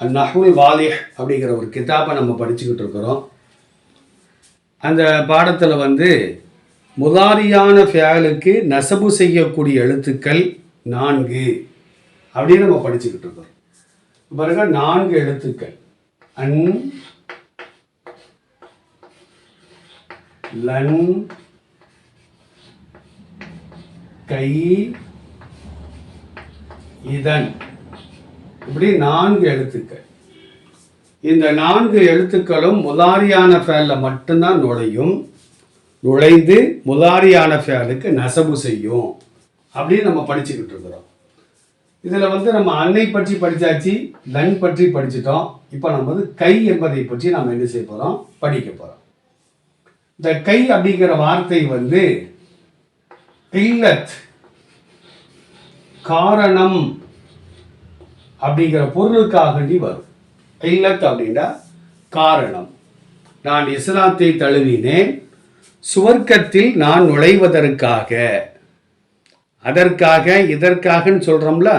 நஹுல் வாலிஹ் அப்படிங்கிற ஒரு கிதாபை நம்ம படிச்சுக்கிட்டு இருக்கிறோம். அந்த பாடத்தில் வந்து முதாரியான ஃபேலுக்கு நசபு செய்யக்கூடிய எழுத்துக்கள் நான்கு அப்படின்னு நம்ம படிச்சுக்கிட்டு இருக்கிறோம். பாருங்க நான்கு எழுத்துக்கள். அன் லன் கை இதன். இப்படி நான்கு எழுத்துக்கள். இந்த நான்கு எழுத்துக்களும் முதாரியான ஃபேலில் மட்டும்தான் நுழையும். நுழைந்து முதாரியான ஃபேலுக்கு நெசவு செய்யும். அப்படின்னு நம்ம படிச்சுக்கிட்டு இருக்கிறோம். இதில் வந்து நம்ம அன்னை பற்றி படித்தாச்சு லன் பற்றி படிச்சிட்டோம். இப்போ நம்ம வந்து கை என்பதை பற்றி நாம் என்ன செய்ய போகிறோம் படிக்க போகிறோம் இந்த கை அப்படிங்கிற வார்த்தை வந்து இல்லத் காரணம். அப்படிங்கிற பொருளுக்காகண்டி வரும். இல்லத் அப்படின்னா காரணம். நான் இஸ்லாத்தை தழுவினேன் சுவர்க்கத்தில் நான் நுழைவதற்காக. அதற்காக இதற்காகன்னு சொல்கிறோம்ல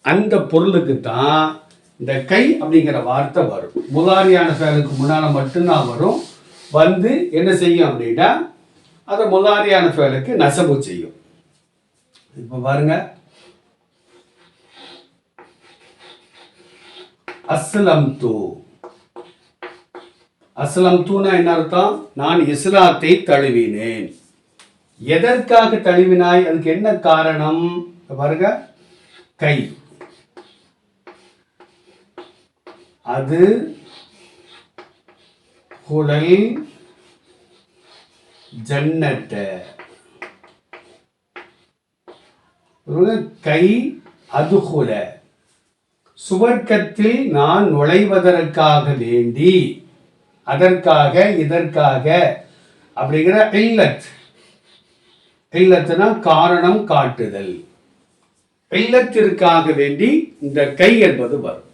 அந்த பொருளுக்கு தான் இந்த கை அப்படிங்கிற வார்த்தை வரும். முதாரியான ஃபேலுக்கு முன்னால் மட்டும்தான் வரும். வந்து என்ன செய்யும் அப்படின்னா அதை முதாரியான ஃபேலுக்கு நசவு செய்யும். இப்போ பாருங்க அஸ்லம் தூ அஸ்லம் தூனா என்ன அர்த்தம்? நான் இஸ்லாத்தை தழுவினேன். எதற்காக தழுவினாய்? அதுக்கு என்ன காரணம்? பாருங்க. கை. அது குழல் ஜன்னட்ட. கை அதுகுல சுவர்க்கத்தில் நான் நுழைவதற்காக வேண்டி அதற்காக இதற்காக அப்படிங்கிற இல்லத். இல்லத்துனா காரணம் காட்டுதல். இல்லத்திற்காக வேண்டி இந்த கை என்பது வரும்.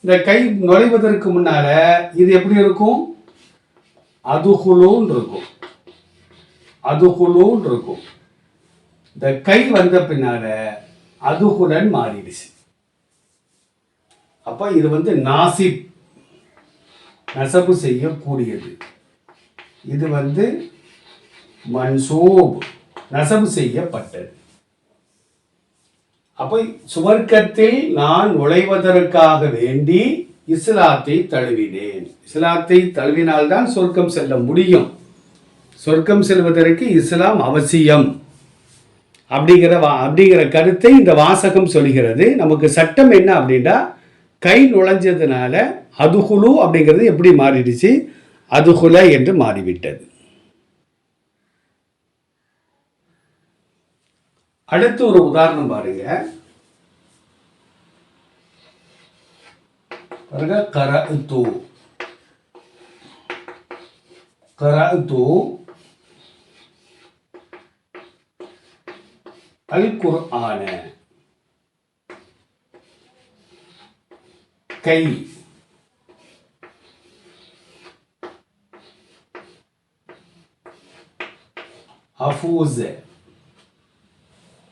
இந்த கை நுழைவதற்கு முன்னால இது எப்படி இருக்கும்? அதுகுலூன் இருக்கும். அதுகுலூன் இருக்கும். இந்த கை வந்த பின்னால அதுகுலன் மாறிடுச்சு. அப்போ இது வந்து நாசிப் நசபு செய்யக்கூடியது. இது வந்து மன்சூப் நசபு செய்யப்பட்டது. அப்போ சுவர்க்கத்தில் நான் நுழைவதற்காக வேண்டி இஸ்லாத்தை தழுவினேன். இஸ்லாத்தை தழுவினால்தான் சொர்க்கம் செல்ல முடியும். சொர்க்கம் செல்வதற்கு இஸ்லாம் அவசியம். அப்படிங்கிற வா அப்படிங்கிற கருத்தை இந்த வாசகம் சொல்கிறது. நமக்கு சட்டம் என்ன அப்படின்னா கை நுழைஞ்சதுனால அதுகுலு அப்படிங்கிறது எப்படி மாறிடுச்சு? அதுகுல என்று மாறிவிட்டது. அடுத்து ஒரு உதாரணம் பாருங்க. பாருங்க கரத்து கரத்து அல் குர்ஆன. கை. அஃபூஸ்.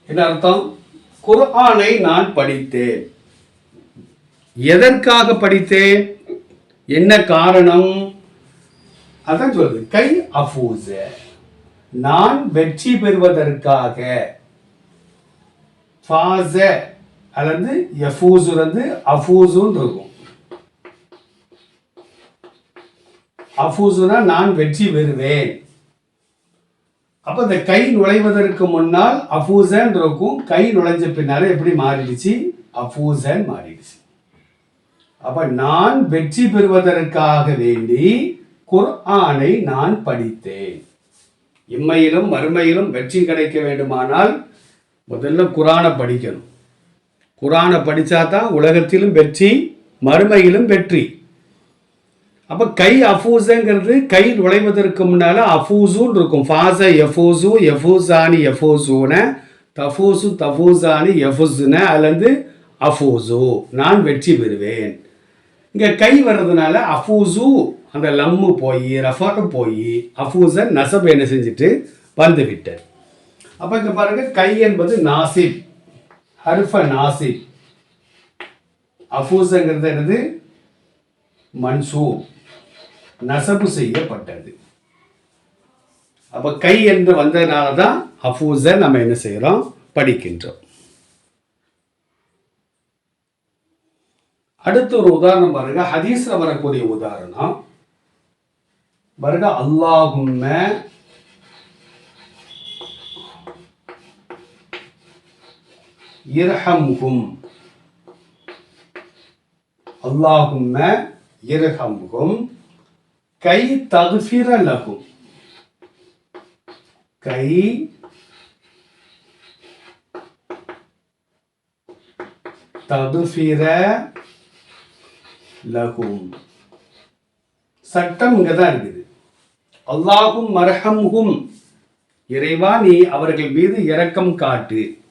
என்ன அர்த்தம்? குர்ஆனை நான் படித்தேன். எதற்காக படித்தேன்? என்ன காரணம்? அதான் சொல்றது கை அஃபூஸ். நான் வெற்றி பெறுவதற்காக. ஃபாஸ அல்லது எஃபூஸ் வந்து அஃபூஸுன்னு இருக்கும் அஃபூசுனா நான் வெற்றி பெறுவேன். அப்போ இந்த கை நுழைவதற்கு முன்னால் அஃபூசன் இருக்கும். கை நுழைஞ்ச பின்னால எப்படி மாறிடுச்சு? அஃபூசன் மாறிடுச்சு. அப்போ நான் வெற்றி பெறுவதற்காக வேண்டி குர்ஆனை நான் படித்தேன். இம்மையிலும் மறுமையிலும் வெற்றி கிடைக்க வேண்டுமானால் முதல்ல குரானை படிக்கணும். குரானை படித்தா தான் உலகத்திலும் வெற்றி மறுமையிலும் வெற்றி. அப்போ கை அஃபூஸுங்கிறது கை நுழைவதற்கு முன்னால் அஃபூஸுன்னு இருக்கும். ஃபாச எஃபூசு எஃபூசானி எஃபூசூன தஃபூசு தஃபூசானி எஃபுஸ்ன அதுலேருந்து அஃபூசு நான் வெற்றி பெறுவேன். இங்கே கை வர்றதுனால அஃபூசு அந்த லம்மு போய் ரஃபாக்கு போய் அஃபூசன் நசப் என்ன செஞ்சுட்டு வந்துவிட்டேன் அப்போ இங்கே பாருங்கள் கை என்பது நாசிப். ஹர்ஃப நாசி அஃபூஸங்கிறது என்னது? மன்சூ நசபு செய்யப்பட்டது. அப்ப கை என்று வந்ததுனால தான் அஃபூஸை நம்ம என்ன செய்கிறோம் படிக்கின்றோம். அடுத்து ஒரு உதாரணம் பாருங்க. ஹதீஸ்ல வரக்கூடிய உதாரணம். பாருங்க அல்லாஹும்ம இர்ஹம்ஹும். அல்லாஹும்ம இர்ஹம்ஹும். கை தகுஃபிர லகும் கை தகுஃபிர லகும் சட்டம் இங்க தான் இருக்குது. அல்லாஹும் மரஹம்ஹும். இறைவா நீ அவர்கள் மீது இரக்கம் காட்டு.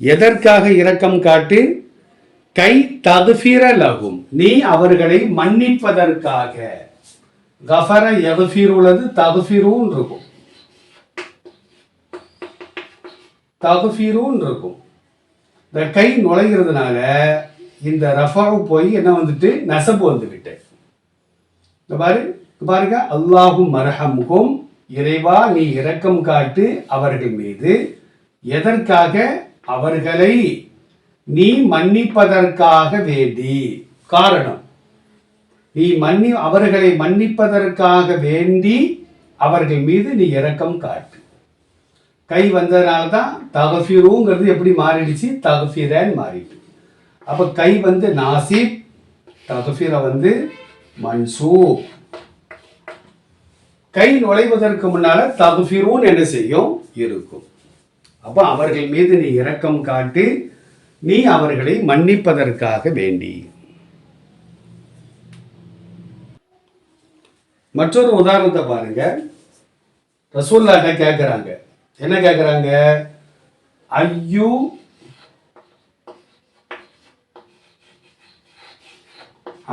எதற்காக இரக்கம் காட்டு? கை தகுஃபிர லகும். நீ அவர்களை மன்னிப்பதற்காக. கஃபர எகுஃபிருள்ளது தகுஃபிருன்னு இருக்கும். தகுஃபிருன்னு இருக்கும். இந்த கை நுழைகிறதுனால இந்த ரஃபாவு போய் என்ன வந்துட்டு? நெசப்பு வந்துவிட்டேன் இந்த பாரு பாருங்க. அல்லாஹும் மரஹமுகும். இறைவா நீ இரக்கம் காட்டு அவர்கள் மீது. எதற்காக? அவர்களை நீ மன்னிப்பதற்காக வேண்டி. காரணம் நீ மன்னி அவர்களை மன்னிப்பதற்காக வேண்டி அவர்கள் மீது நீ இரக்கம் காட்டு. கை வந்ததுனால தான் தகஃபிருங்கிறது எப்படி மாறிடுச்சு? தகஃபிரன்னு மாறிட்டு. அப்போ கை வந்து நாசிப் தகஃபிரை வந்து மன்சூப். கை நுழைவதற்கு முன்னால தகுஃபிரூன் என்ன செய்யும்? இருக்கும். அப்போ அவர்கள் மீது நீ இரக்கம் காட்டி நீ அவர்களை மன்னிப்பதற்காக வேண்டி. மற்றொரு உதாரணத்தை பாருங்க. ரசூல்லாட்ட கேட்குறாங்க என்ன கேட்குறாங்க ஐயு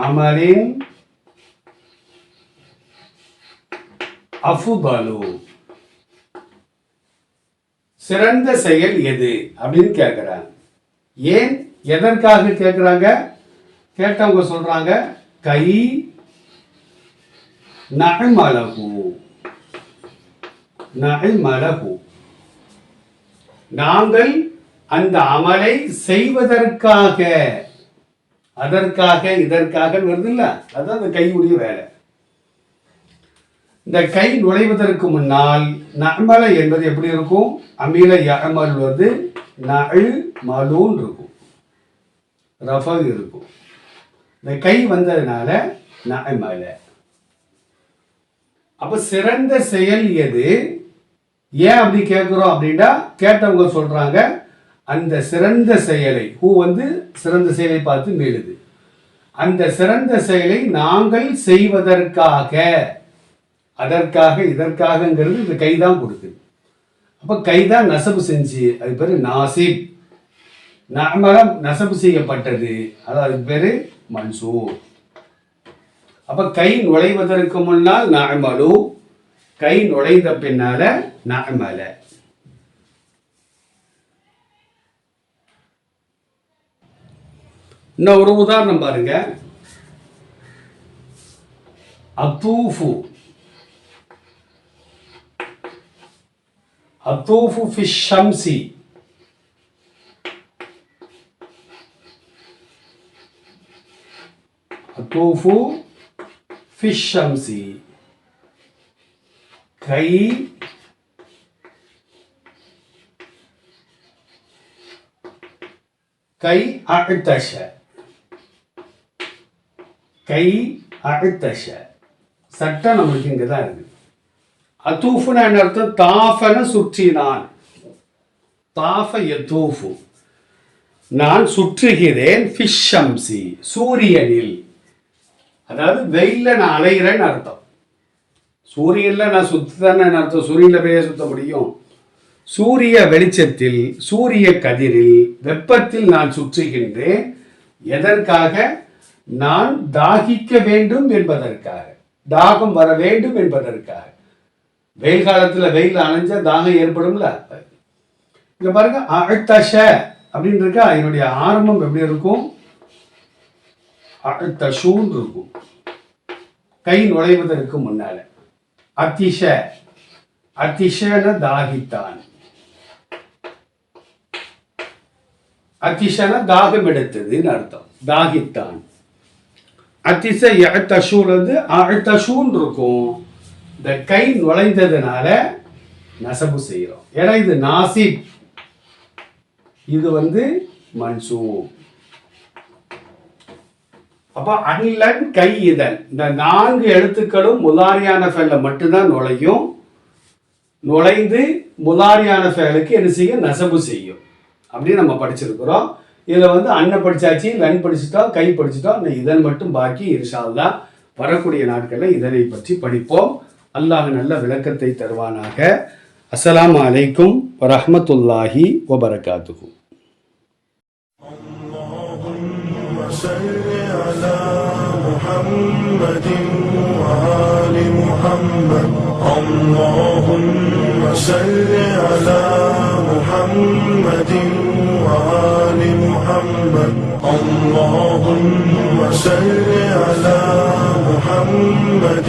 அமரின் அஃபுபலு சிறந்த செயல் எது அப்படின்னு கேட்குறாங்க ஏன் எதற்காக கேட்குறாங்க கேட்டவங்க சொல்றாங்க கை நகமலகு. நகமலகு. நாங்கள் அந்த அமலை செய்வதற்காக. அதற்காக இதற்காக வருது இல்லை? அதுதான் அந்த கையுடைய வேலை. இந்த கை நுழைவதற்கு முன்னால் நமல என்பது எப்படி இருக்கும்? அமில யமல் வந்து நழு மலூன் இருக்கும். ரஃப இருக்கும். இந்த கை வந்ததுனால நமல அப்ப சிறந்த செயல் எது? ஏன் அப்படி கேட்குறோம் அப்படின்னா கேட்டவங்க சொல்றாங்க அந்த சிறந்த செயலை ஹூ வந்து சிறந்த செயலை பார்த்து மேலுது அந்த சிறந்த செயலை நாங்கள் செய்வதற்காக அதற்காக இதற்காகங்கிறது இந்த கை தான் கொடுக்குது. அப்போ கை தான் நசபு செஞ்சு அது பேர் நாசிப். நாமலம் நசபு செய்யப்பட்டது. அது அதுக்கு பேர் மன்சூர். அப்போ கை நுழைவதற்கு முன்னால் நாமலு கை நுழைந்த பின்னால நாமல இன்னும் ஒரு உதாரணம் பாருங்க. அத்தூஃபு. அத்தூஃபு ஃபிஷ் ஷம்சி. அத்தூஃபு ஃபிஷ் ஷம்சி. கை கை அழுத்தஷ. கை அழுத்தஷ. சட்டம் நம்மளுக்கு இங்கே தான் இருக்குது அத்தூஃபுன்னு என்ன அர்த்தம்? தாஃபன சுற்றினான். தாஃப யத்தூஃபு நான் சுற்றுகிறேன் ஃபிஷம்சி சூரியனில். அதாவது வெயிலில் நான் அலைகிறேன்னு அர்த்தம். சூரியனில் நான் சுத்துதானே அர்த்தம்? சூரியனில் போய் சுத்த முடியும். சூரிய வெளிச்சத்தில் சூரிய கதிரில் வெப்பத்தில் நான் சுற்றுகின்றேன். எதற்காக? நான் தாகிக்க வேண்டும் என்பதற்காக. தாகம் வர வேண்டும் என்பதற்காக. வெயில் காலத்துல வெயில் அணைஞ்சா தாகம் ஏற்படும்ல? இங்க பாருங்க அழுத்தஷ அப்படின்னு இருக்கா என்னுடைய ஆரம்பம் எப்படி இருக்கும்? அழுத்தஷூன்னு இருக்கும். கை நுழைவதற்கு முன்னால. அத்திஷ அத்திஷன தாகித்தான். அத்திஷன தாகம் எடுத்ததுன்னு அர்த்தம். தாகித்தான். அதிச எழுத்தஷூல் வந்து அழுத்தஷூன்னு இருக்கும் இந்த கை நுழைந்ததுனால நசபு செய்கிறோம். ஏன்னா இது நாசிப் இது வந்து மன்சூப் அப்போ அன்லன் கை இதன் இந்த நான்கு எழுத்துக்களும் முலாரியான ஃபேல்ல மட்டும்தான் நுழையும். நுழைந்து முலாரியான ஃபேலுக்கு என்ன செய்யும்? நசபு செய்யும். அப்படின்னு நம்ம படிச்சிருக்கிறோம். இதில் வந்து அன்ன படிச்சாச்சு லன் படிச்சுட்டோம் கை படிச்சுட்டோம் இந்த இதன் மட்டும் பாக்கி இன்ஷால்லா வரக்கூடிய நாட்களில் இதனை பற்றி படிப்போம். அல்லாஹ் நல்ல விளக்கத்தை தருவானாக அஸ்ஸலாமு அலைக்கும் வரஹ்மத்துல்லாஹி வபரகாத்துஹு صل على محمد وآل محمد اللهم صل على محمد وآل محمد اللهم صل على محمد